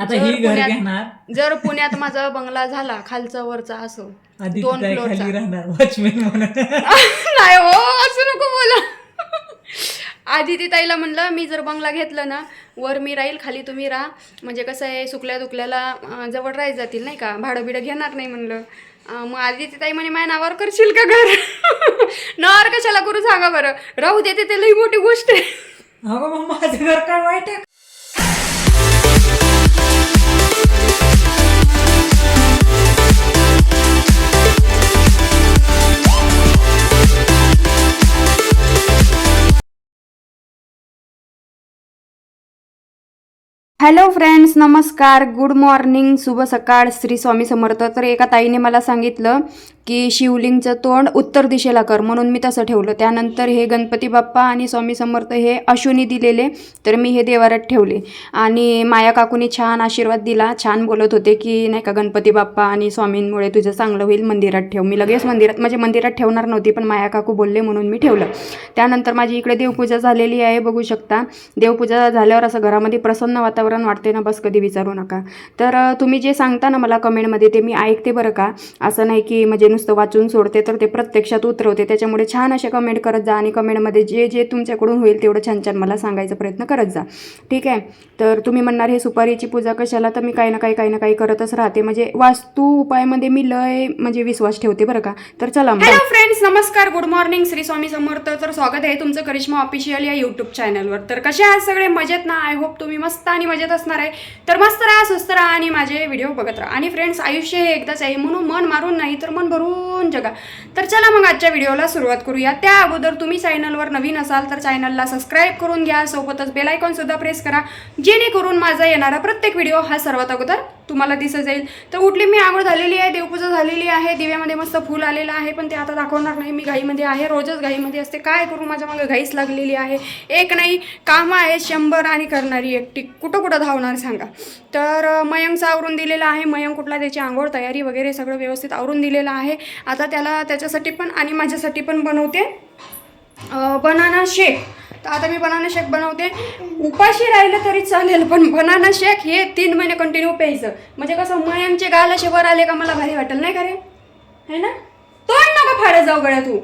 आता जर ही घर पुण्यात- घेणार. जर पुण्यात माझा बंगला झाला खालचा वरचा असो आधी दोन काय फ्लोअरचा खाली राहणार वॉचमॅन म्हणून. नाही हो असं नको बोला. आधी ती ताईला म्हणलं मी जर बंगला घेतलं ना वर मी राहील खाली तुम्ही राहा. म्हणजे कसं आहे सुकल्या दुकल्याला अं, जवळ राहायला जातील नाही का? भाडं बिडं घेणार नाही म्हणलं. अं, मग आधी ती ताई म्हणे माझ्या नावावर करशील का घर? नावावर कशाला करू सांगा बरं. राहू देते ते लई मोठी गोष्ट आहे. अगं मग माझं घर काय वाईट आहे? हॅलो फ्रेंड्स नमस्कार. गुड मॉर्निंग शुभ सकाळ. श्री स्वामी समर्थ. तर एका ताईने मला सांगितलं की शिवलिंगचं तोंड उत्तर दिशेला कर. म्हणून मी तसं ठेवलं. त्यानंतर हे गणपती बाप्पा आणि स्वामी समर्थ हे अश्विनी दिलेले तर मी हे देवारात ठेवले. आणि माया काकूनी छान आशीर्वाद दिला. छान बोलत होते की नाही का गणपती बाप्पा आणि स्वामींमुळे तुझं चांगलं होईल मंदिरात ठेव. मी लगेच मंदिरात म्हणजे मंदिरात ठेवणार नव्हती पण माया काकू बोलले म्हणून मी ठेवलं. त्यानंतर माझी इकडे देवपूजा झालेली आहे बघू शकता. देवपूजा झाल्यावर असं घरामध्ये प्रसन्न वातावरण वाटते ना बस कधी विचारू नका. तर तुम्ही जे सांगता ना मला कमेंटमध्ये ते मी ऐकते बरं का? असं नाही की म्हणजे नुसतं वाचून सोडते तर ते प्रत्यक्षात उतरवते. त्याच्यामुळे छान असे कमेंट करत जा आणि कमेंटमध्ये जे जे तुमच्याकडून होईल तेवढं छान छान मला सांगायचा प्रयत्न करत जा. ठीक आहे? तर तुम्ही म्हणणार हे सुपारीची पूजा कशाला? तर मी काही ना काही काही ना काही करतच राहते. म्हणजे वास्तू उपायामध्ये मी लय म्हणजे विश्वास ठेवते बरं का? तर चला हॅलो फ्रेंड्स नमस्कार गुड मॉर्निंग श्री स्वामी समर्थ. तर स्वागत आहे तुमचं करिश्मा ऑफिशियल या यूट्यूब चॅनलवर तर कसे आहात सगळे? मजेत ना? आय होप तुम्ही मस्त आणि मजेत असणार आहे. तर मस्त राहा स्वस्त राहा आणि माझे व्हिडिओ बघत राहा. आणि फ्रेंड्स आयुष्य हे एकदाच आहे. म्हणून मन मारून नाही तर मन भरून जगा. तर चला मग आजच्या व्हिडिओला सुरुवात करूया. त्या अगोदर तुम्ही चॅनलवर नवीन असाल तर चॅनलला सबस्क्राईब करून घ्या. सोबतच बेलायकॉन सुद्धा प्रेस करा. जेणेकरून माझा येणारा प्रत्येक व्हिडिओ हा सर्वात अगोदर तुम्हाला दिसत जाईल. तर उठली मी आंघोळ झालेली आहे देवपूजा झालेली आहे दिव्यामध्ये मस्त फुल आलेलं आहे पण ते आता दाखवणार नाही. मी घाईमध्ये आहे रोजच घाईमध्ये असते. काय करू माझ्या मागे घाईच लागलेली आहे. एक नाही कामं आहे शंभर आणि करणारी एकटी. कुठं कुठं धावणार सांगा. तर अं, आवरून दिलेलं आहे. मयंक कुठला त्याची आंघोळ तयारी वगैरे सगळं व्यवस्थित आवरून दिलेलं आहे. आता त्याला त्याच्यासाठी पण आणि माझ्यासाठी पण बनवते बनाना शेक. तर आता मी बनाना शेक बनवते. उपाशी राहिलं तरी चालेल पण बनाना शेक हे तीन महिने कंटिन्यू प्यायचं. म्हणजे कसं मयांचे गाल असे वर आले का मला भारी वाटेल नाही का रे? है ना? तोंड नका फाडत जाऊ गळ्या तू.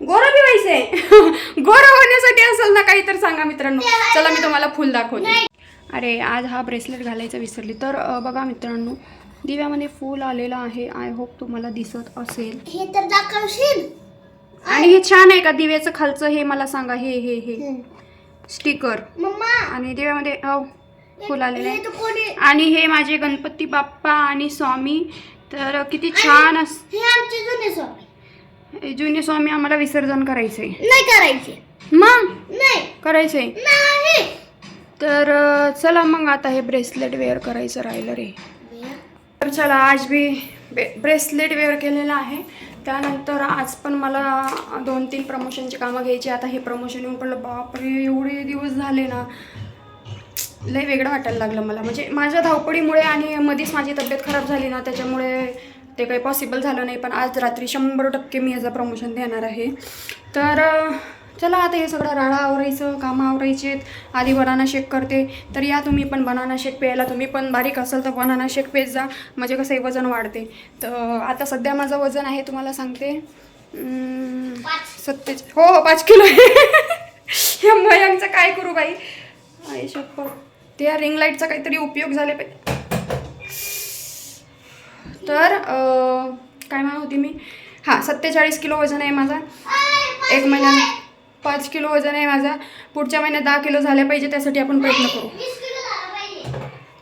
गोरं बी व्हायचंय गोरं होण्यासाठी असेल ना काही तर सांगा मित्रांनो. चला मी तुम्हाला फुल दाखवते. अरे आज हा ब्रेसलेट घालायचा विसरली. तर बघा मित्रांनो दिव्यामध्ये फूल आलेलं आहे. आय होप तुम्हाला दिसत असेल. हे तर दाखवशील? आणि हे छान आहे का दिव्याचं खालचं? हे मला सांगा. हे हे हे. स्टिकर. मम्मा. आणि दिव्यामध्ये हो फुल आलेलं आणि हे माझे गणपती बाप्पा आणि स्वामी. तर किती छान अस हे आमचे जुने स्वामी. जुने स्वामी आम्हाला विसर्जन करायचंय. नाही करायचे. मग? नाही. करायचंय? नाही. तर चला मग आता हे ब्रेसलेट वेअर करायचं राहिलं रे. तर चला आज मी बे ब्रेसलेट वेअर केलेलं आहे. त्यानंतर आज पण मला दोन तीन प्रमोशनची कामं घ्यायची. आता हे प्रमोशन येऊन पडलं बापरे एवढे दिवस झाले ना. लय वेगळं वाटायला लागलं मला. म्हणजे माझ्या धावपळीमुळे आणि मध्येच माझी तब्येत खराब झाली ना त्याच्यामुळे ते काही पॉसिबल झालं नाही. पण आज रात्री शंभर टक्के मी याचं प्रमोशन देणार आहे. तर चला आता हे सगळं राळा आवरायचं कामं आवरायचे आधी बनाना शेक करते. तर या तुम्ही पण बनाना शेक प्यायला. तुम्ही पण बारीक असाल तर बनाना शेक पेत जा. म्हणजे कसं आहे वजन वाढते. तर आता सध्या माझं वजन आहे तुम्हाला सांगते. अं, सत्तेच हो हो पाच किलो आहे. या मयांचं काय करू बाई? आई शप्पथ. त्या रिंग लाईटचा काहीतरी उपयोग झाले पाहिजे. तर काय म्हणत होती मी? हां सत्तेचाळीस किलो वजन आहे माझा. एक महिन्याने पाच किलो वजन आहे माझा. पुढच्या महिन्यात दहा किलो झाले पाहिजे त्यासाठी आपण प्रयत्न करू.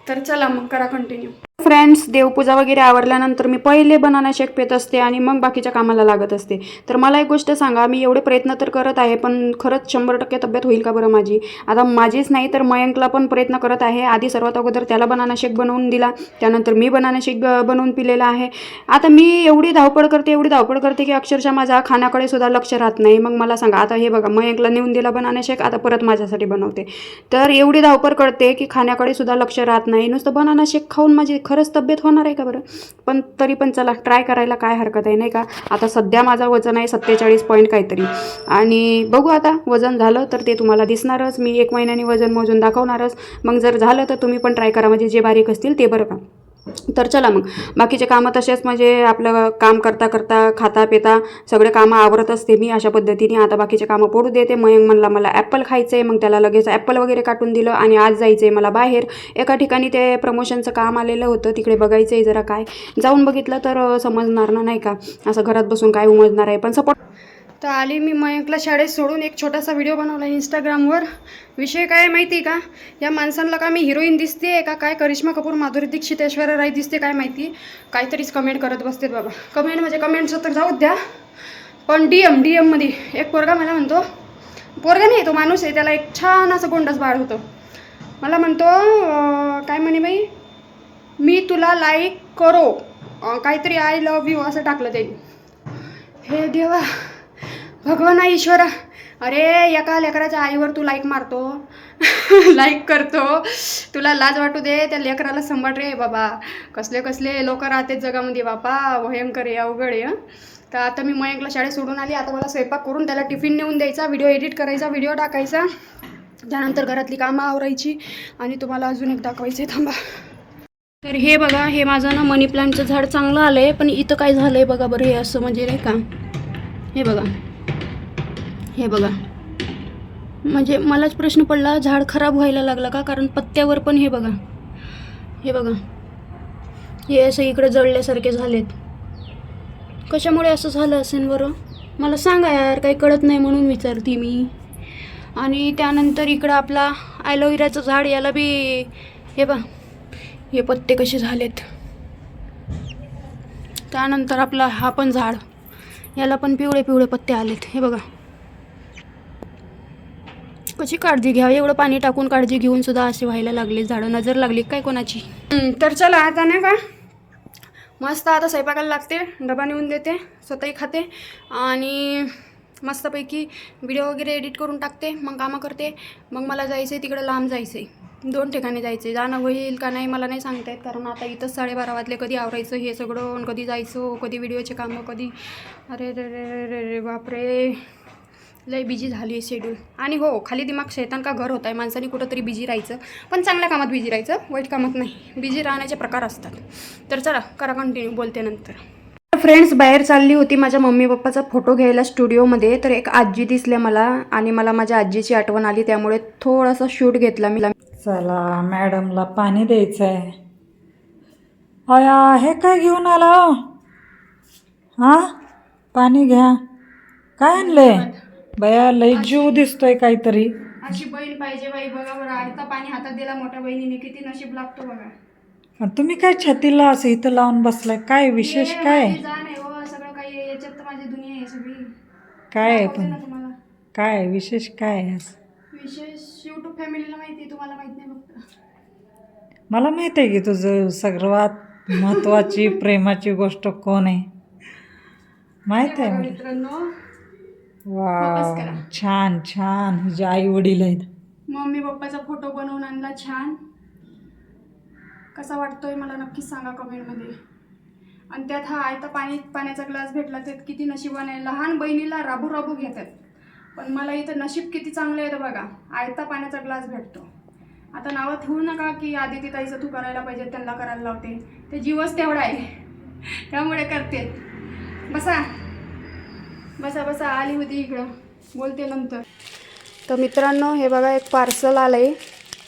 तर चला मग करा कंटिन्यू फ्रेंड्स देवपूजा वगैरे आवरल्यानंतर मी पहिले बनाना शेक पेत असते आणि मग बाकीच्या कामाला लागत असते. तर मला एक गोष्ट सांगा मी एवढे प्रयत्न तर करत आहे पण खरंच शंभर टक्के तब्येत होईल का बरं माझी? आता माझीच नाही तर मयंकला पण प्रयत्न करत आहे. आधी सर्वात अगोदर त्याला बनाना शेक बनवून दिला त्यानंतर मी बनाना शेक बनवून पिलेला आहे. आता मी एवढी धावपळ करते एवढी धावपळ करते की अक्षरशः माझ्या खाण्याकडे सुद्धा लक्ष राहत नाही. मग मला सांगा आता हे बघा मयंकला नेऊन दिला बनाना शेक आता परत माझ्यासाठी बनवते. तर एवढी धावपळ करते की खाण्याकडे सुद्धा लक्ष राहत नाही. नुसतं बनाना शेक खाऊन माझी खरंच तब्येत होणार आहे का बरं? पण तरी पण चला ट्राय करायला काय हरकत आहे नाही का? आता सध्या माझा वजन आहे सत्तेचाळीस पॉईंट काहीतरी. आणि बघू आता वजन झालं तर ते तुम्हाला दिसणारच. मी एक महिन्याने वजन मोजून दाखवणारच. मग जर झालं तर तुम्ही पण ट्राय करा. म्हणजे जे बारीक असतील ते बरं का? तर चला मग. बाकीचे कामं तसेच म्हणजे आपलं काम करता करता खाता पिता सगळे कामं आवरत असते मी अशा पद्धतीने. आता बाकीचे कामं पडू देते. मयंक म्हणला मला ॲपल खायचं आहे मग त्याला लगेच ॲपल वगैरे काटून दिलं आणि आज जायचं आहे मला बाहेर. एका ठिकाणी ते प्रमोशनचं काम आलेलं होतं. तिकडे बघायचं आहे जरा काय. जाऊन बघितलं तर समजणार ना नाही का? असं घरात बसून काय उमजणार आहे. पण सपोर्ट तर आली मी मयंकला शाळेत सोडून एक छोटासा व्हिडिओ बनवला इंस्टाग्रामवर विषय काय माहिती का? या माणसांना का मी हिरोईन दिसते का? काय करिश्मा कपूर माधुरी दीक्षित ऐश्वर्या राय दिसते काय माहिती? काहीतरीच कमेंट करत बसते बाबा. कमेंट म्हणजे कमेंटचं तर जाऊ द्या. पण डी एम डी एममध्ये एक पोरगा मला म्हणतो पोरगा नाही तो माणूस आहे त्याला एक छान असं गोंडस बाळ होतं. मला म्हणतो काय म्हणे बाई? मी तुला लाईक करो. काहीतरी आय लव्ह यू असं टाकलं त्यांनी. हे देवा. भगवान ईश्वरा. अरे एका लेकराच्या आईवर तू लाईक मारतो. लाईक करतो. तुला लाज वाटू दे त्या लेकराला संभाट रे बाबा. कसले कसले लोक राहते जगामध्ये बापा. भयंकर आहे अवघड आहे तर आता मी मयंकला शाळेत सोडून आली. आता मला स्वयंपाक करून त्याला टिफिन नेऊन द्यायचा व्हिडिओ एडिट करायचा व्हिडिओ टाकायचा. त्यानंतर घरातली कामं आवरायची आणि तुम्हाला अजून एक दाखवायचं आहे थांबा. तर हे बघा हे माझं ना मनी प्लांटचं झाड चांगलं आलं आहे पण इथं काय झालं आहे बघा बरं हे असं म्हणजे नाही का? हे बघा. हे बघा. म्हणजे मलाच प्रश्न पडला झाड खराब व्हायला लागला का? कारण पत्त्यावर पण हे बघा. हे बघा. हे असं इकडे जळल्यासारखे झालेत. कशामुळे असं झालं असेल बरं? मला सांगा यार काही कळत नाही म्हणून विचारते मी. आणि त्यानंतर इकडं आपला ॲलोवेराचं झाड याला बी हे बा हे पत्ते कसे झालेत. त्यानंतर आपला हा पण झाड. याला पण पिवळे पिवळे पत्ते आलेत. हे बघा. कशी काळजी घ्यावी? एवढं पाणी टाकून काळजी घेऊन सुद्धा असे व्हायला लागले. झाडं नजर लागली काय कोणाची? तर चला आता नाही का? मस्त आता स्वयंपाकाला लागते. डबा नेऊन देते स्वतःही खाते आणि मस्तपैकी व्हिडिओ वगैरे एडिट करून टाकते मग कामं करते. मग मला जायचं आहे तिकडं लांब जायचं आहे दोन ठिकाणी जायचं आहे जाणं होईल का नाही मला नाही सांगता येत. कारण आता इथंच साडेबारा वाजले कधी आवरायचं हे सगळं कधी जायचं कधी व्हिडिओचे कामं कधी अरे रे रे रे रे बापरे. लय बिझी झाली आहे शेड्यूल आणि हो खाली दिमाग शैतान का घर होत आहे माणसाने कुठंतरी बिझी राहायचं. पण चांगल्या कामात बिझी राहायचं वाईट कामात नाही. बिझी राहण्याचे प्रकार असतात. तर चला करा कंटिन्यू बोलते नंतर. फ्रेंड्स बाहेर चालली होती माझ्या मम्मी पप्पाचा फोटो घ्यायला स्टुडिओमध्ये तर एक आजी दिसल्या मला आणि मला माझ्या आजीची आठवण आली त्यामुळे थोडासा शूट घेतला मी. चला मॅडमला पाणी द्यायचं आहे अया हे काय घेऊन आला? हां? पाणी घ्या. काय आणलंय? बया लई जीव दिसतोय काहीतरी. अशी बहीण पाहिजे बाई बघा बरं आयता पाणी हातात दिला मोठ्या बहिणीने किती नशीब लागतो बघा. आणि तुम्ही काय छातीला असं इथं लावून बसलाय? काय विशेष हे काय? माझी जाण आहे हो सगळं काही याच्यात तर माझी दुनिया आहे सगळी. काय आहे दाखवते पण? ना तुम्हाला? काय विशेष काय आहे असं? विशेष युट्यूब फॅमिलीला माहिती आहे तुम्हाला माहीत नाही फक्त. मला माहीत आहे की तुझं सर्वात महत्वाची प्रेमाची गोष्ट कोण आहे? माहीत आहे बघा मला. मित्रांनो करा. छान छान. तुझे आई वडील आहेत. मम्मी पप्पाचा फोटो बनवून आणला छान. कसा वाटतोय मला नक्कीच सांगा कमेंटमध्ये. आणि त्यात हा आयता पाणी पाण्याचा ग्लास भेटला त्यात किती नशिबाने आहे. लहान बहिणीला राबू राबू घेतात. पण मला इथं नशीब किती चांगलं आहे बघा. आयता पाण्याचा ग्लास भेटतो. आता नावं ठेवू नका की आदिती ताईचं तू करायला पाहिजे त्यांना करायला लावते. ते जीवच तेवढा आहे. त्यामुळे करते. बसा. बसा बसा आली होती इकडं. बोलते नंतर. तर मित्रांनो हे बघा एक पार्सल आलं आहे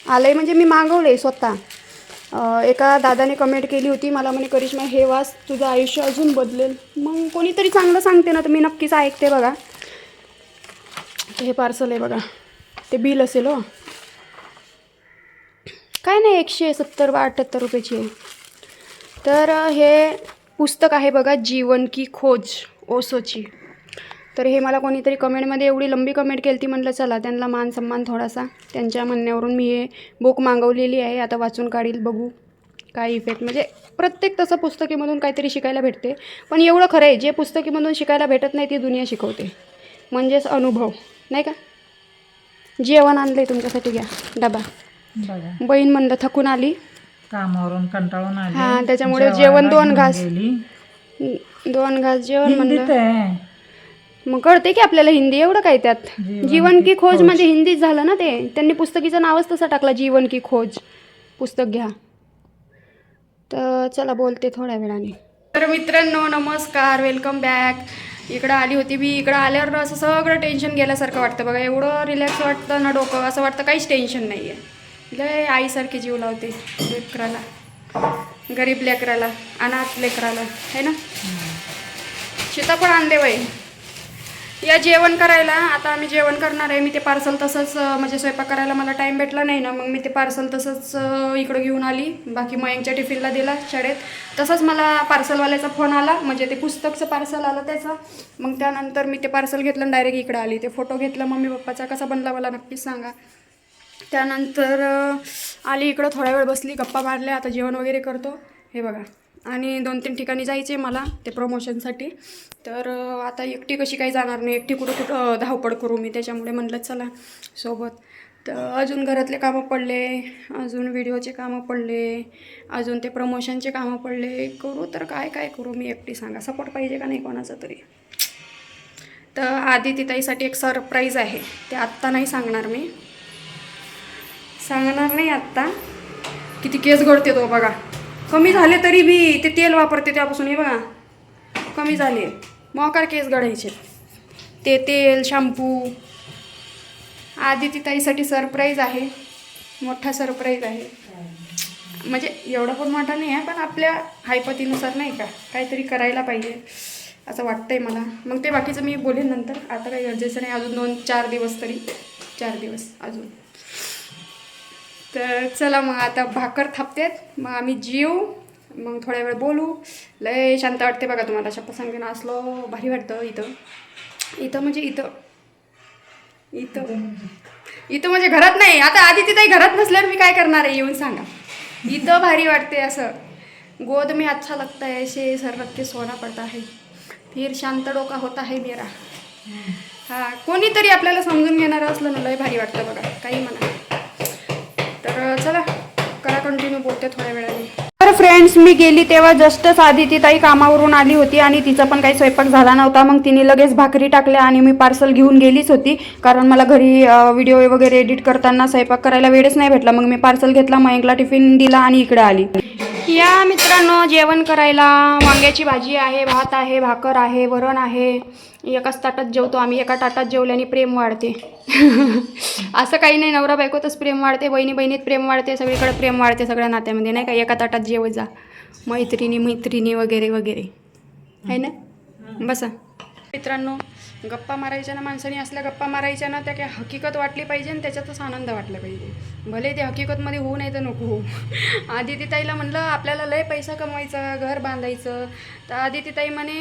आलं आहे म्हणजे मी मागवलं आहे स्वतः एका दादाने कमेंट केली होती. मला म्हणे करिश्मा हे वास तुझं आयुष्य अजून बदलेल. मग कोणीतरी चांगलं सांगते ना तर मी नक्कीच ऐकते बघा. हे पार्सल आहे बघा. ते बिल असेल हो. काय नाही एकशे सत्तर बा अठ्ठ्याहत्तर रुपयाची आहे. तर हे पुस्तक आहे बघा जीवन की खोज ओसोची. तर हे मला कोणीतरी कमेंटमध्ये एवढी लंबी कमेंट केली ती म्हटलं चला त्यांना मान सन्मान थोडासा. त्यांच्या म्हणण्यावरून मी हे बुक मागवलेली आहे. आता वाचून काढील बघू काय इफेक्ट म्हणजे प्रत्येक तसं पुस्तकीमधून काहीतरी शिकायला भेटते. पण एवढं खरं आहे जे पुस्तकीमधून शिकायला भेटत नाही ती दुनिया शिकवते. म्हणजेच अनुभव नाही का? जेवण आणलं आहे तुमच्यासाठी घ्या. डबा. बहीण म्हणलं थकून आली. कामावरून कंटाळून आली. हा, त्याच्यामुळे जेवण दोन घास. दोन घास जेवण म्हणलं. मग कळते की आपल्याला हिंदी एवढं काय त्यात? जीवन की खोज. म्हणजे हिंदीत झालं ना ते? त्यांनी पुस्तकीचं नावच तसं टाकलं जीवन की खोज. पुस्तक घ्या. तर चला बोलते थोड्या वेळाने. तर मित्रांनो नमस्कार वेलकम बॅक इकडं आली होती मी. इकडं आल्यावर असं सगळं टेन्शन गेल्यासारखं वाटतं बघा. एवढं रिलॅक्स वाटतं ना डोकं. असं वाटतं काहीच टेन्शन नाही आहे लय आईसारखी जीव लावते लेकराला. गरीब लेकराला अनाथ लेकराला. है ना? सीताफळ आणले बाई. या जेवण करायला आता आम्ही जेवण करणार आहे मी ते पार्सल तसंच म्हणजे स्वयंपाक करायला मला टाईम भेटला नाही ना मग मी ते पार्सल तसंच इकडं घेऊन आली. बाकी मयंकच्या टिफिनला दिला शाळेत. तसंच मला पार्सलवाल्याचा फोन आला म्हणजे ते पुस्तकचं पार्सल आलं त्याचं. मग त्यानंतर मी ते पार्सल घेतलं आणि डायरेक्ट इकडं आली. ते फोटो घेतला मम्मी पप्पाचा कसा बनला मला नक्कीच सांगा. त्यानंतर आली इकडं थोडा वेळ बसली गप्पा मारल्या आता जेवण वगैरे करतो. हे बघा. आणि दोन तीन ठिकाणी जायचे मला ते प्रमोशनसाठी तर आता एकटी कशी काही जाणार नाही. एकटी कुठं कुठं धावपळ करू मी. त्याच्यामुळे म्हणलं चला सोबत. तर अजून घरातले कामं पडले अजून व्हिडिओचे कामं पडले अजून ते प्रमोशनचे कामं पडले. करू तर काय काय करू मी एकटी? सांगा. सपोर्ट पाहिजे का नाही कोणाचा तरी? तर आदिती ताईसाठी एक सरप्राईज आहे. ते आत्ता नाही सांगणार मी. सांगणार नाही आत्ता. किती केस गळते तो बघा. कमी झाले तरी बी ते तेल वापरते त्यापासून. हे बघा. कमी झाले. मोकार केस गळायचे. ते तेल शॅम्पू आदिती ताईसाठी सरप्राईज आहे. मोठा सरप्राईज आहे. म्हणजे एवढा पण मोठा नाही आहे पण आपल्या हायपतीनुसार नाही का? काहीतरी करायला पाहिजे असं वाटतं आहे मला. मग ते बाकीचं मी बोलेन नंतर. आता काही गरजेचं नाही. अजून दोन चार दिवस तरी. चार दिवस अजून. तर चला मग आता भाकर थापतेत. मग आम्ही जीव मग थोड्या वेळ बोलू. लय शांत वाटते बघा तुम्हाला. शप्प सांगते ना असलो भारी वाटतं इथं. इथं म्हणजे इथं. इथं. इथं म्हणजे घरात नाही. आता आधी तिथे घरात नसल्यावर मी काय करणार आहे? येऊन सांगा. इथं भारी वाटते असं. गोद में अच्छा लगता है ऐसे सर रख के सोना पड़ता है फिर शांत डोका होता है मेरा. हा कोणीतरी आपल्याला समजून घेणारं असलं ना लय भारी वाटतं बघा. काही म्हणा. तर चला करा कंटिन्यू बोलते थोड्या वेळाने. तर फ्रेंड्स मी गेली तेव्हा जस्टच आधी ती ताई कामावरून आली होती आणि तिचा पण काही स्वयंपाक झाला नव्हता. मग तिने लगेच भाकरी टाकल्या आणि मी पार्सल घेऊन गेलीच होती. कारण मला घरी व्हिडिओ वगैरे एडिट करताना स्वयंपाक करायला वेळच नाही भेटला. मग मी पार्सल घेतला मयंकला टिफिन दिला आणि इकडे आली. या मित्रांनो जेवण करायला वांग्याची भाजी आहे भात आहे भाकर आहे वरण आहे. एकाच ताटात जेवतो आम्ही एका ताटात जेवल्याने प्रेम वाढते. असं काही नाही नवरा बायकोतच प्रेम वाढते बहिणी बहिणीत प्रेम वाढते सगळीकडे प्रेम वाढते सगळ्या नात्यामध्ये नाही का? एका ताटात जेवत जा. मैत्रिणी मैत्रिणी वगैरे वगैरे. आहे ना? बसा. मित्रांनो गप्पा मारायच्या ना माणसाने असल्या गप्पा मारायच्या ना त्या काही हकीकत वाटली पाहिजे आणि त्याच्यातच आनंद वाटला पाहिजे. भले ते हकीकतमध्ये होऊ नाही तर नको आदितीताईला म्हणलं आपल्याला लय पैसा कमवायचा घर बांधायचं. तर आदितीताई म्हणे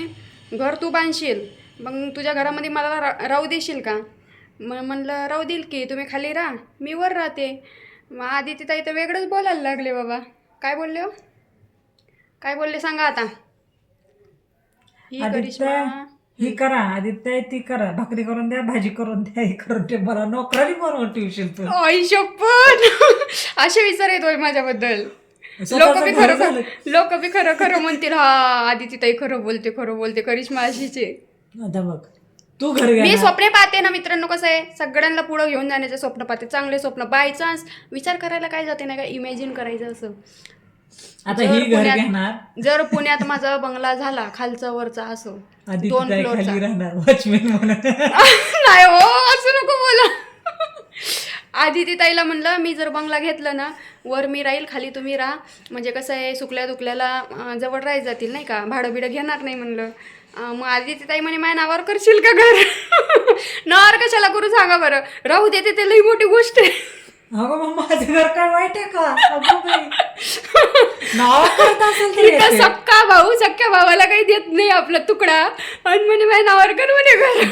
घर तू बांधशील मग तुझ्या घरामध्ये मला रा राहू देशील का? मग म्हणलं राहू देईल की तुम्ही खाली राहा मी वर राहते. मग आदितीताई तर वेगळंच बोलायला लागले बाबा. काय बोलले हो? काय बोलले सांगा आता. ही करिश्मा. ही करा आदित्य ती करा. भाकरी करून द्या भाजी करून द्या हे करून ते मला नोकरानी बनवून ठेवशील तू. आई शपथ असे विचार येतोय माझ्याबद्दल. लोक स्वतःचं बी घर खरं झालं. लोक बी खरं खरं म्हणतील हा आदिती ताई खरं बोलते खरं बोलते करिश्मा अशीच. आता बघ तू घर मी घ्या स्वप्ने पाहते ना मित्रांनो कसं आहे. सगळ्यांना पुढं घेऊन जाण्याचे स्वप्न पाहते. चांगले स्वप्न बाय चान्स विचार करायला काय जाते नाही का? इमॅजिन करायचं असं. आता जर ही घर पुण्यात- घेणार. जर पुण्यात माझा बंगला झाला खालचा वरचा असो. दोन आदित्य फ्लोअरचा खाली राहणार वॉचमॅन म्हणून? नाही हो असं नको बोला. आधी ताईला म्हणलं मी जर बंगला घेतलं ना वर मी राहील खाली तुम्ही राहा. म्हणजे कसं आहे सुकल्या दुकल्याला अं, जवळ राहायला जातील नाही का? भाडं बिडं घेणार नाही म्हणलं. अं, मग आधी ताई म्हणे माझ्या नावावर करशील का घर? नावावर कशाला करू सांगा बरं. राहू देते ते लई मोठी गोष्ट आहे. अगं मग माझं घर काय वाईट आहे का? अगं बाई. नाव करत असेल तर इथं येते. सक्का भाऊ सक्क्या भावाला काही देत नाही आपला तुकडा. आणि म्हणे माझ्या नावावर कर म्हणे घर.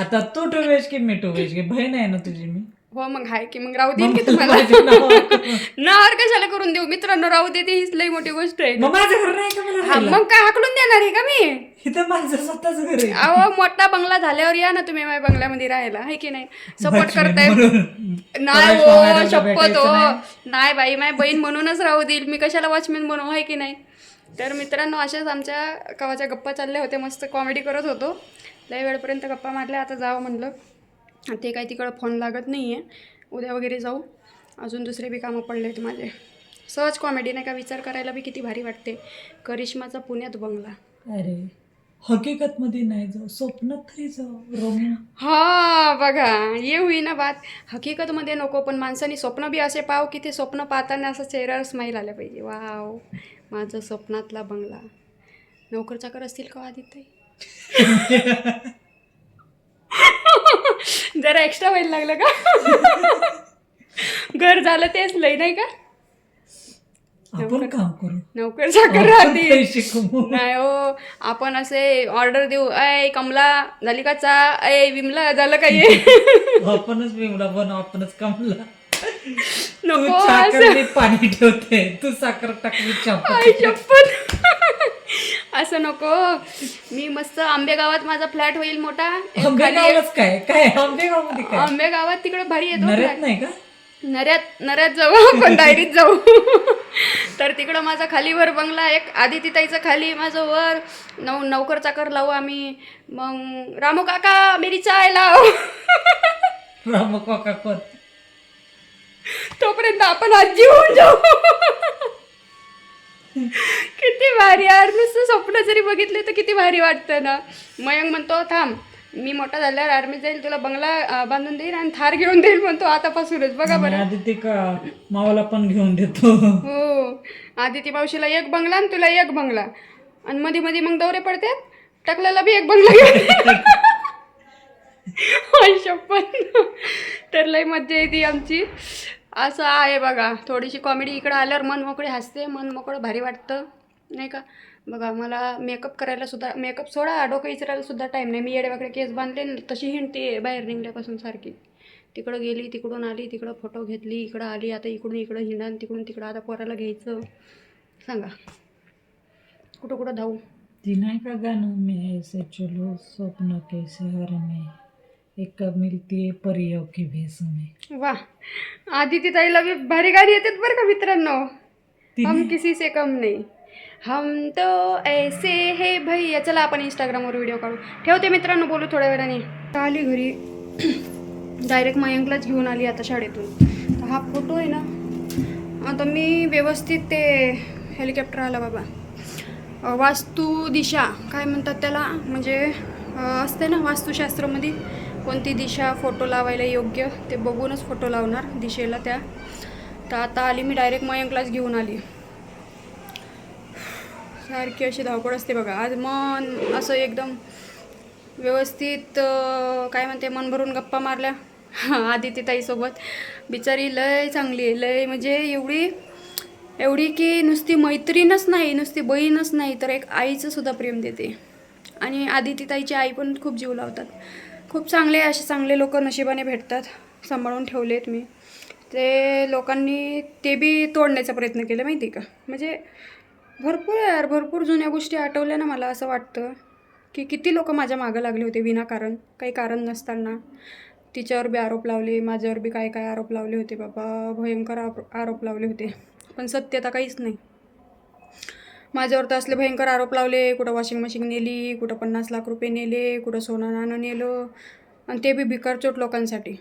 आता तू टू वेज की मी टू वेज की? बहीण आहे ना तुझी मी? हो मग हाय की मग राहू देईल की तुम्हाला. नावावर कशाला करून देऊ? मित्रांनो राहू देते हीच लई मोठी गोष्ट आहे. मग माझं घर नाही का मला हा राहायला? मग काय हाकलून देणार आहे का मी? इथं माझं स्वतःच घर आहे. अहो मोठा बंगला झाल्यावर या ना तुम्ही माझ्या बंगल्यामध्ये राहायला आहे की नाही? सपोर्ट करताय. म्हणून. नाही हो शपथ भेटायचं हो नाही. नाही बाई माझी बहीण म्हणूनच राहू देईल. मी कशाला वॉचमॅन बनवू आहे की नाही? तर मित्रांनो अशाच आमच्या कवाच्या गप्पा चालल्या होत्या. मस्त कॉमेडी करत होतो. लय वेळपर्यंत गप्पा मारल्या. आता जावं म्हणलं. ते काही तिकडं फोन लागत नाही आहे. उद्या वगैरे जाऊ. अजून दुसरे बी कामं पडले आहेत माझे. सहज कॉमेडी नाही का? विचार करायला बी किती भारी वाटते. करिश्माचा पुण्यात बंगला. अरे हकीकत मध्ये नाही जाऊ. स्वप्नात तरी जाऊ हा बघा. ये होई ना बात. हकीकतमध्ये नको पण माणसाने स्वप्न बी असे पाव की ते स्वप्न पाहताना असं चेहऱ्यावर स्माईल आलं पाहिजे. वाव. माझं स्वप्नातला बंगला. नोकर चाकर असतील का आदित्य? जरा एक्स्ट्रा व्हायला लागलं का? घर झालं तेच लय नाही का? आपण काम करू. नोकर चाकर कमवू. नाही हो आपण असे ऑर्डर देऊ. अय कमला झाली का चा अय विमला झालं का ये? आपणच बिमडा बनव आपणच कमला. नको असं. पाणी ठेवते. तू साखर टाकली चापा आई शपथ. असं नको. मी मस्त आंबेगावात माझा फ्लॅट होईल मोठा. एक खाली एक- आंबेगावच काय काय? काय आंबेगावात तिकडे भारी येतो नरेत. नाही का? नऱ्यात नऱ्यात जाऊ आपण डायरीत जाऊ. तर तिकडं माझा खालीवर बंगला एक आदितीताईचं खाली माझं वर. नऊ नौकर चाकर लावू आम्ही. मग रामू काका मेरी चाय लाव. राम काका कोण? तोपर्यंत आपण आजी होऊन जाऊ. किती भारी यार नुसतं स्वप्न जरी बघितले तर किती भारी वाटतं ना. मयंक म्हणतो थांब मी मोठा झाल्यावर आर्मीत जाईल तुला बंगला बांधून देईल आणि थार घेऊन देईल म्हणतो आतापासूनच. बघा बरं. आधी ते का मावाला पण घेऊन देतो. हो. आदिती मावशीला एक बंगला आणि तुला एक बंगला. आणि मध्ये मध्ये मग दौरे पडतात टकल्याला बी एक बंगला घेऊन शपथ तर लय मज्जा येते आमची. असं आहे बघा. थोडीशी कॉमेडी इकडं आल्यावर मन मोकळे हसते मन मोकळं भारी वाटतं. नाही का? बघा मला मेकअप करायला सुद्धा मेकअप सोडा डोकं विचारायला सुद्धा टाईम नाही. मी येडेवाकडे केस बांधले न तशी हिंडते बाहेर निघल्यापासून सारखी. तिकडं गेली तिकडून आली तिकडं फोटो घेतली इकडं आली आता इकडून इकडं हिंडान तिकडून तिकडं आता पोराला घ्यायचं. सांगा. कुठं कुठं धावू? ती नाही का गाणं मी ऐसे चलो स्वप्न के शहर में? एक है परियों की भेस में वा. आदिती ताईला बी भारी गाडी येतात बरं का मित्रांनो. हम किसी से कम नहीं. हम तो ऐसे हे भैया. चला आपण इंस्टाग्रामवर व्हिडिओ काढू. ठेवते मित्रांनो बोलू थोड्या वेळाने. आली घरी. डायरेक्ट मयंकलाच घेऊन आली आता शाळेतून. तर हा फोटो आहे ना आता मी व्यवस्थित ते हेलिकॉप्टर आला बाबा. वास्तू दिशा काय म्हणतात त्याला? म्हणजे असते ना वास्तुशास्त्रामध्ये? कोणती दिशा फोटो लावायला योग्य ते बघूनच फोटो लावणार दिशेला त्या. तर आता आली मी डायरेक्ट मयंकलाच घेऊन आली. सारखी अशी धावपळ असते बघा. आज मन असं एकदम व्यवस्थित काय म्हणते मन भरून गप्पा मारल्या. आदिती ताईसोबत. बिचारी लय चांगली आहे. लय म्हणजे एवढी एवढी की नुसती मैत्रीणच नाही नुसती बहीणच नाही तर एक आईचं सुद्धा प्रेम देते. आणि आदिती ताईची आई पण खूप जीव लावतात. खूप चांगले असे चांगले लोक नशिबाने भेटतात सांभाळून ठेवलेत मी. ते लोकांनी ते बी तोडण्याचा प्रयत्न केला माहिती आहे का? म्हणजे भरपूर यार भरपूर जुन्या गोष्टी आठवल्या ना मला असं वाटतं की किती लोक माझ्या मागं लागले होते विनाकारण काही कारण नसताना. तिच्यावर बी आरोप लावले माझ्यावर बी काय काय आरोप लावले होते बाबा भयंकर आरोप आरोप लावले होते. पण सत्यता काहीच नाही. माझ्यावर तर असले भयंकर आरोप लावले. कुठं वॉशिंग मशीन नेली कुठं पन्नास लाख रुपये नेले कुठं सोनं नाणं नेलं. आणि ते बी भिकारचोट लोकांसाठी.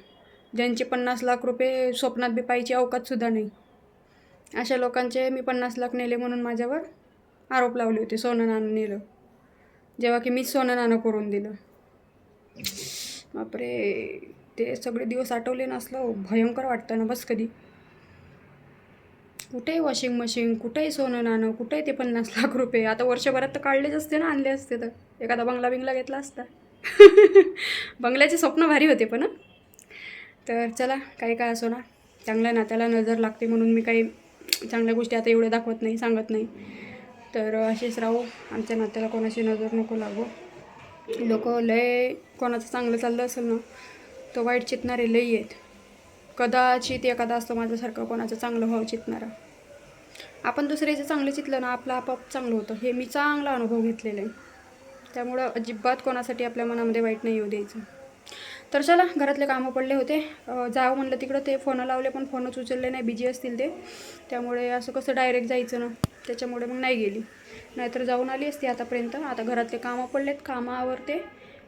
ज्यांचे पन्नास लाख रुपये स्वप्नात बी पाहिजे अवकातसुद्धा नाही. अशा लोकांचे मी पन्नास लाख नेले म्हणून माझ्यावर आरोप लावले होते सोनं नाणं नेलं. जेव्हा की मीच सोनं नाणं करून दिलं. बापरे ते सगळे दिवस आठवले नसलं भयंकर वाटतं ना बस कधी. कुठेही वॉशिंग मशीन कुठेही सोनं नाणं कुठेही ते पन्नास लाख रुपये आता वर्षभरात तर काढलेच असते ना आणले असते तर. एखादा बंगला बिंगला घेतला असता. बंगल्याचे स्वप्न भारी होते पण तर चला काही काय असो ना. चांगल्या नात्याला नजर लागते म्हणून मी काही चांगल्या गोष्टी आता एवढ्या दाखवत नाही सांगत नाही. तर असेच राहू. आमच्या नात्याला कोणाशी नजर नको लागू. लोक लय कोणाचं चांगलं चाललं असेल ना तर वाईट चितणारे लई आहेत. कदाचित एखादा असतो माझ्यासारखं कोणाचं चांगलं व्हावं चितणारा. आपण दुसऱ्याचं चांगलं चितलं ना आपलं आपाप चांगलं होतं. हे मी चांगला अनुभव घेतलेला आहे त्यामुळं अजिबात कोणासाठी आपल्या मनामध्ये वाईट नाही येऊ द्यायचं. तर चला घरातले कामं पडले होते. जावं म्हणलं तिकडं ते फोन लावले पण फोनच उचलले नाही बिजी असतील ते. त्यामुळे असं कसं डायरेक्ट जायचं ना त्याच्यामुळे मग नाही गेली. नाहीतर जाऊन आली असती आतापर्यंत. आता घरातले कामं पडलेत कामं आवरते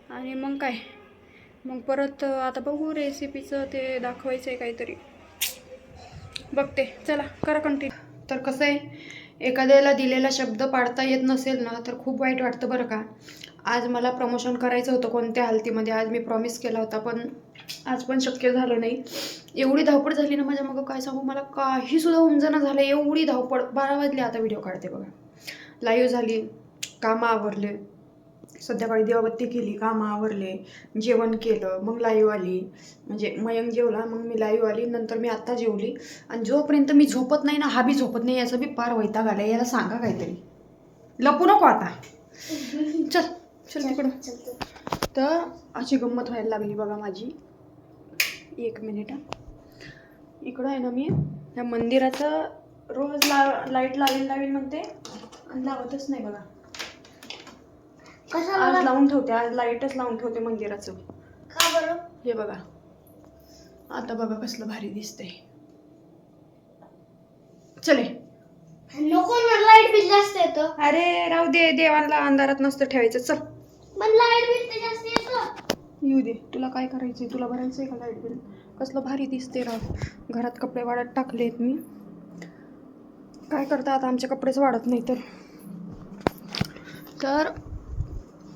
आणि मग काय? मग परत आता बघू रेसिपीचं ते दाखवायचं आहे काहीतरी. बघते चला करा कंटिन्यू तर कसं आहे एखाद्याला दिलेला शब्द पाडता येत नसेल ना तर खूप वाईट वाटतं बरं का. आज मला प्रमोशन करायचं होतं कोणत्या हालतीमध्ये आज मी प्रॉमिस केला होता पण आज पण शक्य झालं नाही. एवढी धावपळ झाली ना माझ्या मग काय सांगू मला काहीसुद्धा उमजणं झालं एवढी धावपळ बारा वाजले आता व्हिडिओ काढते बघा. लाईव्ह झाली कामं आवरले. संध्याकाळी देवाबत्ती केली कामं आवरले जेवण केलं मग लाईव्ह आली. म्हणजे मयंक जेवला मग मी लाईव्ह आली नंतर मी आत्ता जेवली. आणि जोपर्यंत मी झोपत नाही ना हा बी झोपत नाही याचं बी पार वैताग आलाय. याला सांगा काहीतरी. लपू नको आता. चल चल तिकडं. तर अशी गंमत व्हायला लागली बघा माझी. एक मिनिट हा. इकडं आहे ना मी ह्या मंदिराचं रोज ला लाइट लावेल लावेल म्हणते. आणि लावतच नाही बघा. आज लावून ठेवते आज लाईटच लावून ठेवते मंदिराचं. हे बघा. आता बघा कसलं भारी दिसतंय. चले. नको ना लाइट बिल जास्त येतं. अरे राहू दे देवाला अंधारात नसतं ठेवायचं. चल. पण लाइट बिल तर जास्त येतं. येऊ दे. तुला काय करायचंय? तुला भरायचंय का लाइट बिल? कसलं भारी दिसते राव. घरात कपडे वाढत टाकलेत मी. काय करता आता? आमचे कपडेच वाढत नाही तर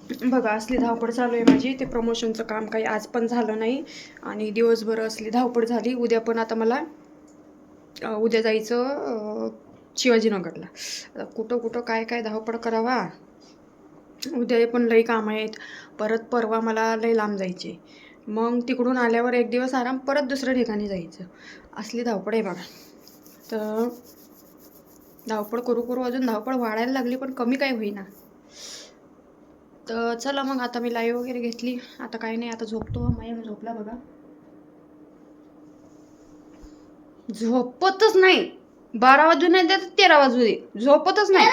बघा असली धावपळ चालू आहे माझी. ते प्रमोशनचं काम काही आज पण झालं नाही. आणि दिवसभर असली धावपळ झाली. उद्या पण आता मला उद्या जायचं शिवाजीनगरला. कुठं कुठं काय काय धावपळ करावा? उद्या पण लई काम आहेत. परत परवा मला लई लांब जायचे. मग तिकडून आल्यावर एक दिवस आराम परत दुसऱ्या ठिकाणी जायचं. असली धावपळ आहे बघा. तर धावपळ करू करू अजून धावपळ वाढायला लागली पण कमी काय होईना. तर चला मग आता मी लाईव्ह वगैरे घेतली. आता काही नाही आता झोपतो. मयम झोपला बघा. झोपतच नाही. बारा वाजू नाही तर तेरा वाजू दे. झोपतच नाही.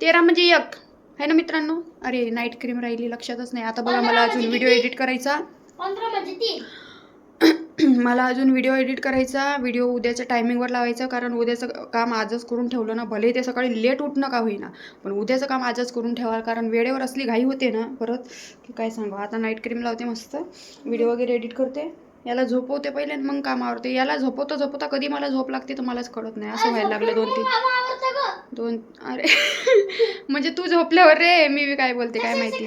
तेरा म्हणजे एक. आहे ना मित्रांनो? अरे नाईट क्रीम राहिली लक्षातच नाही. आता बघा मला अजून व्हिडिओ एडिट करायचा. म्हणजे मला अजून व्हिडिओ एडिट करायचा व्हिडिओ उद्याच्या टायमिंगवर लावायचा कारण उद्याचं काम आजच करून ठेवलं ना भले ते सकाळी लेट उठणं का होईना पण उद्याचं काम आजच करून ठेवा कारण वेळेवर असली घाई होते ना परत की काय सांगू आता नाईट क्रीम लावते मस्त व्हिडिओ वगैरे एडिट करते. याला झोपवते पहिले आणि मग काम आवरते याला झोपवता झोपवता कधी मला झोप लागते तर मलाच कळत नाही. असं व्हायला लागलं दोन तीन दोन अरे. म्हणजे तू झोपल्यावर रे मी बी काय बोलते काय माहिती.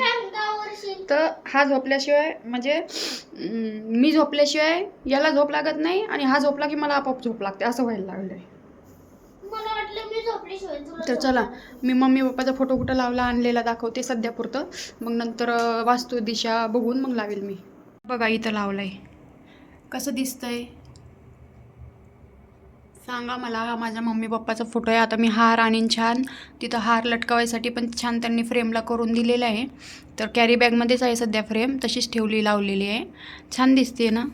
तर हा झोपल्याशिवाय म्हणजे मी झोपल्याशिवाय याला झोप लागत नाही आणि हा झोपला की मला आपोआप झोप लागते. असं व्हायला झोपल्याशिवाय तुला तर चला मी मम्मी पप्पाचा फोटो कुठं लावला आणलेला दाखवते सध्या पुरतं. मग नंतर वास्तू दिशा बघून मग लावेल मी. बघा इथं लावलंय. कसं दिसतंय? सांगा मला हा माझ्या मम्मी पप्पाचा फोटो आहे. आता मी हार आणीन छान. तिथं हार लटकावायसाठी पण छान त्यांनी फ्रेमला करून दिलेला आहे. तर कॅरी बॅगमध्येच आहे सध्या फ्रेम. तशीच ठेवली लावलेली आहे. छान दिसते ना?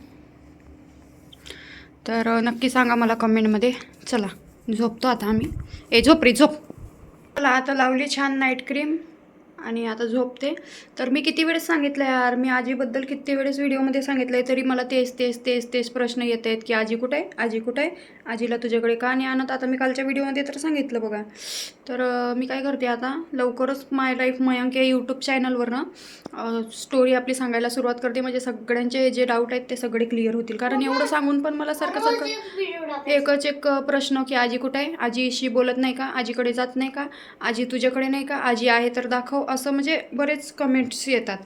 तर नक्की सांगा मला कमेंटमध्ये चला झोपतो आता आम्ही. ए झोप रे झोप. चला आता लावली छान नाईट क्रीम आणि आता झोपते. तर मी किती वेळेस सांगितलं यार? मी आजीबद्दल किती वेळेस व्हिडिओमध्ये सांगितलं आहे तरी मला तेच तेच तेच तेच प्रश्न येत आहेत की आजी कुठे? आहे आजी कुठे? आहे आजीला तुझ्याकडे का नाही आणत? आता मी कालच्या व्हिडिओमध्ये तर सांगितलं बघा. तर मी काय करते आता? लवकरच माय लाईफ मयंक या यूट्यूब चॅनलवरनं स्टोरी आपली सांगायला सुरुवात करते. म्हणजे सगळ्यांचे जे डाऊट आहेत ते सगळे क्लिअर होतील. कारण एवढं सांगून पण मला सारखं सारखं एकच एक प्रश्न की आजी कुठे? आहे आजीशी बोलत नाही का? आजीकडे जात नाही का? आजी तुझ्याकडे नाही का? आजी आहे तर दाखव असं म्हणजे बरेच कमेंट्स येतात.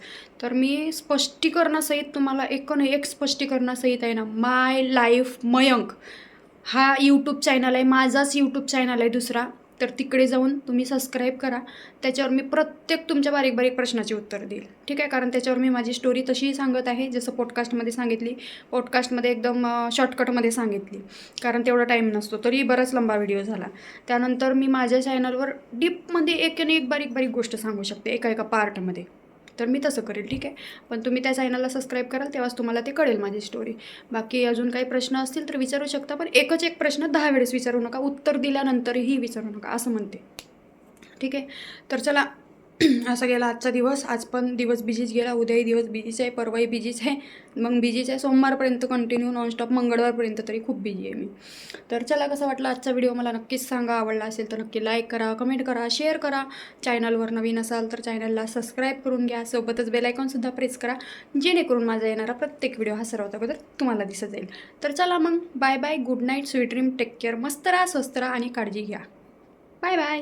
तर मी स्पष्टीकरणासहित तुम्हाला एक नाही एक स्पष्टीकरणासहित आहे ना माय लाईफ मयंक हा यूट्यूब चॅनल आहे माझाच यूट्यूब चॅनल आहे दुसरा. तर तिकडे जाऊन तुम्ही सबस्क्राईब करा. त्याच्यावर मी प्रत्येक तुमच्या बारीक बारीक प्रश्नाची उत्तर देईल. ठीक आहे? कारण त्याच्यावर मी माझी स्टोरी तशीही सांगत आहे जसं पॉडकास्टमध्ये सांगितली. पॉडकास्टमध्ये एकदम शॉर्टकटमध्ये सांगितली. कारण तेवढा टाईम नसतो तरी बराच लंबा व्हिडिओ झाला. त्यानंतर मी माझ्या चॅनलवर डीपमध्ये एक आणि एक बारीक बारीक गोष्ट सांगू शकते एका एका पार्टमध्ये तर मी तसं करेल ठीक आहे? पण तुम्ही त्या चॅनलला सबस्क्राईब कराल तेव्हाच तुम्हाला ते कळेल माझी स्टोरी बाकी अजून काही प्रश्न असतील तर विचारू शकता पण एकच एक प्रश्न दहा वेळेस विचारू नका. उत्तर दिल्यानंतरही विचारू नका असं म्हणते. ठीक आहे? तर चला असा गेला आजचा दिवस. आज पण दिवस बिझीच गेला. उद्याही दिवस बिझीच आहे. परवाही बिझीच आहे. मग बिझीच आहे. सोमवारपर्यंत कंटिन्यू नॉनस्टॉप मंगळवारपर्यंत तरी खूप बिझी आहे मी. तर चला कसं वाटलं आजचा व्हिडिओ मला नक्कीच सांगा. आवडला असेल तर नक्की लाईक करा कमेंट करा शेअर करा. चॅनलवर नवीन असाल तर चॅनलला सबस्क्राईब करून घ्या. सोबतच बेलायकॉनसुद्धा प्रेस करा. जेणेकरून माझा येणारा प्रत्येक व्हिडिओ हा सर्वात अगोदर तुम्हाला दिसत जाईल. तर चला मग. Bye bye good night sweet dream take care मस्त राहा स्वस्त राहा आणि काळजी घ्या. Bye bye